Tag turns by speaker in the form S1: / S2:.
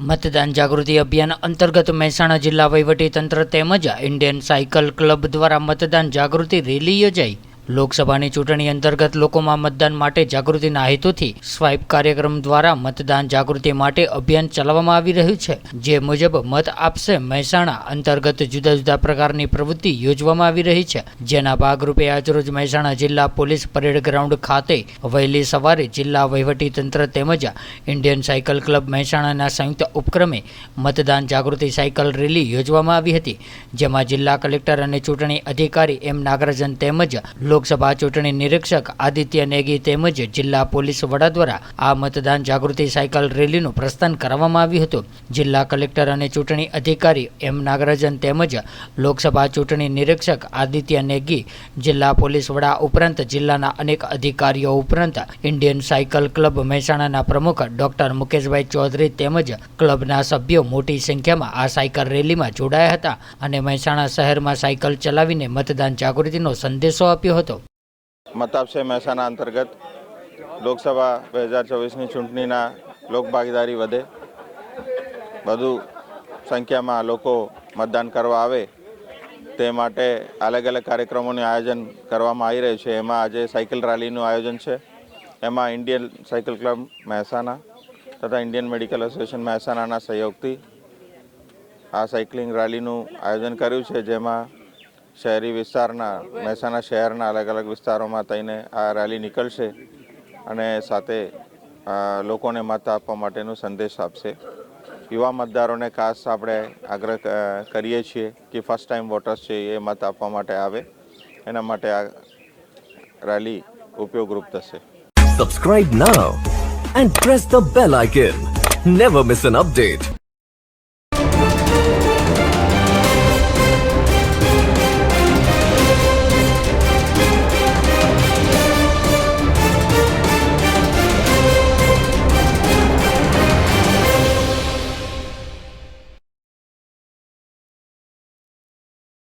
S1: મતદાન જાગૃતિ અભિયાન અંતર્ગત મહેસાણા જિલ્લા વહીવટી તંત્ર તેમજ ઇન્ડિયન સાયકલ ક્લબ દ્વારા મતદાન જાગૃતિ રેલી યોજાઈ. લોકસભાની ચૂંટણી અંતર્ગત લોકોમાં મતદાન માટે જાગૃતિના હેતુથી સ્વાઇપ કાર્યક્રમ દ્વારા મતદાન જાગૃતિ માટે અભિયાન ચલાવવામાં આવી રહ્યું છે. જે મુજબ મત આપશે મહેસાણા અંતર્ગત જુદા જુદા પ્રકારની પ્રવૃત્તિ યોજવામાં આવી રહી છે. જેના ભાગરૂપે આજરોજ મહેસાણા જિલ્લા પોલીસ પરેડ ગ્રાઉન્ડ ખાતે વહેલી સવારે જિલ્લા વહીવટી તંત્ર તેમજ ઇન્ડિયન સાયકલ ક્લબ મહેસાણાના સંયુક્ત ઉપક્રમે મતદાન જાગૃતિ સાયકલ રેલી યોજવામાં આવી હતી. જેમાં જિલ્લા કલેક્ટર અને ચૂંટણી અધિકારી એમ નાગરાજન તેમજ લોકસભા ચૂંટણી નિરીક્ષક આદિત્ય નેગી તેમજ જિલ્લા પોલીસ વડા દ્વારા આ મતદાન જાગૃતિ સાયકલ રેલીનું પ્રસ્થાન કરવામાં આવ્યું હતું. જિલ્લા કલેક્ટર અને ચૂંટણી અધિકારી એમ નાગરાજન તેમજ લોકસભા ચૂંટણી નિરીક્ષક આદિત્ય નેગી, જિલ્લા પોલીસ વડા ઉપરાંત જિલ્લાના અનેક અધિકારીઓ ઉપરાંત ઇન્ડિયન સાયકલ ક્લબ મહેસાણાના પ્રમુખ ડોક્ટર મુકેશભાઈ ચૌધરી તેમજ ક્લબના સભ્યો મોટી સંખ્યામાં આ સાયકલ રેલીમાં જોડાયા હતા અને મહેસાણા શહેરમાં સાયકલ ચલાવીને મતદાન જાગૃતિનો સંદેશો આપ્યો હતો.
S2: મત આપશે મહેસાણા અંતર્ગત લોકસભા બે હજાર ચોવીસની ચૂંટણીના લોકભાગીદારી વધે. વધુ સંખ્યામાં લોકો મતદાન કરવા આવે તે માટે અલગ અલગ કાર્યક્રમોનું આયોજન કરવામાં આવી રહ્યું છે. એમાં આજે સાયકલ રેલીનું આયોજન છે. એમાં ઇન્ડિયન સાયકલ ક્લબ મહેસાણા તથા ઇન્ડિયન મેડિકલ એસોસિએશન મહેસાણાના સહયોગથી આ સાયકલિંગ રેલીનું આયોજન કર્યું છે, જેમાં શહેરી વિસ્તારના, મહેસાણા શહેરના અલગ અલગ વિસ્તારોમાં થઈને આ રેલી નીકળશે અને સાથે લોકોને મત આપવા માટેનો સંદેશ આપશે. યુવા મતદારોને ખાસ આપણે આગ્રહ કરીએ છીએ કે ફર્સ્ટ ટાઈમ વોટર્સ છે એ મત આપવા માટે આવે. એના માટે આ રેલી ઉપયોગરૂપ થશે.
S3: Subscribe now and press the bell icon never miss an update.